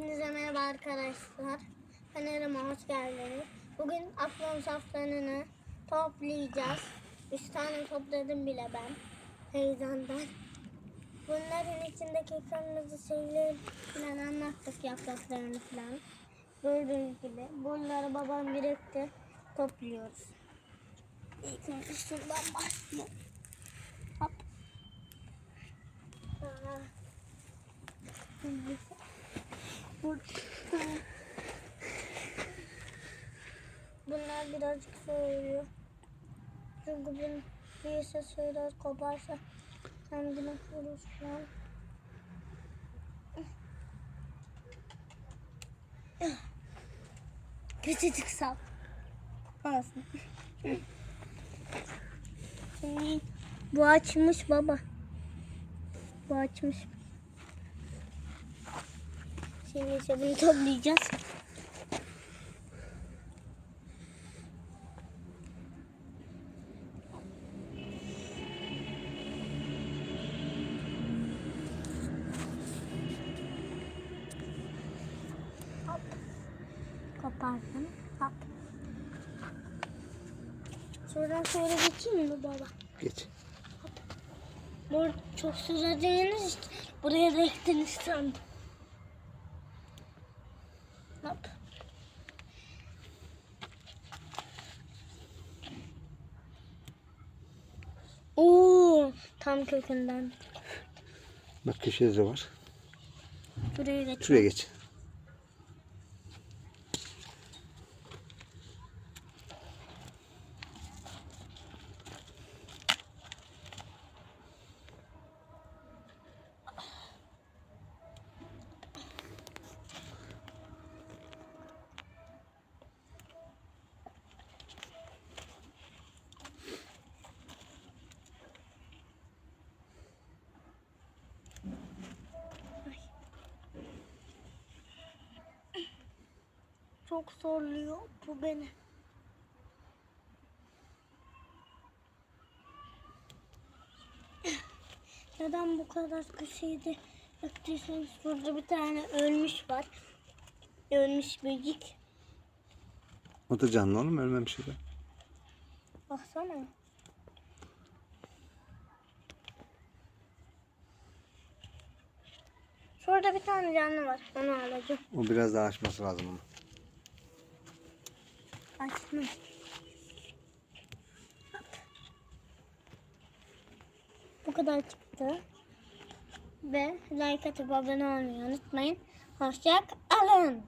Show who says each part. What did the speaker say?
Speaker 1: Hepinize merhaba arkadaşlar. Kanalıma hoş geldiniz. Bugün aklın saflarını toplayacağız. Üç tane topladım bile ben. Heyecandan. Bunların içindeki kırmızı şeyleri falan anlattık yapraklarını falan. Gördüğünüz gibi. Bunları babam birikti. Topluyoruz. İlk önce şuradan başlayalım. Hop. Aa. Burada. Bunlar birazcık soğuyor. Çünkü bunun birisi biraz koparsa kendine vurur falan. Küçücük sap. Olsun. Bu açmış baba. Bu açmış. Şimdi ise bunu toplayacağız. Hop. Kopardım. Hop. Şuradan şöyle geçeyim mi baba?
Speaker 2: Geç.
Speaker 1: Bu çok süreceğiniz için buraya da ektiniz sandım. Hop. Oo, tam kökünden.
Speaker 2: Bak köşede de var.
Speaker 1: Buraya geç.
Speaker 2: Şuraya geç.
Speaker 1: Çok zorluyor bu beni. Neden bu kadar köşeydi? Öptüyseniz burada bir tane ölmüş var. Ölmüş böcek.
Speaker 2: O da canlı oğlum ölmemiş da.
Speaker 1: Baksana. Şurada bir tane canlı var. Onu alacağım.
Speaker 2: O biraz daha açması lazım onu.
Speaker 1: Açtım. Bu kadar çıktı. Ve like atıp abone olmayı unutmayın. Hoşça kalın.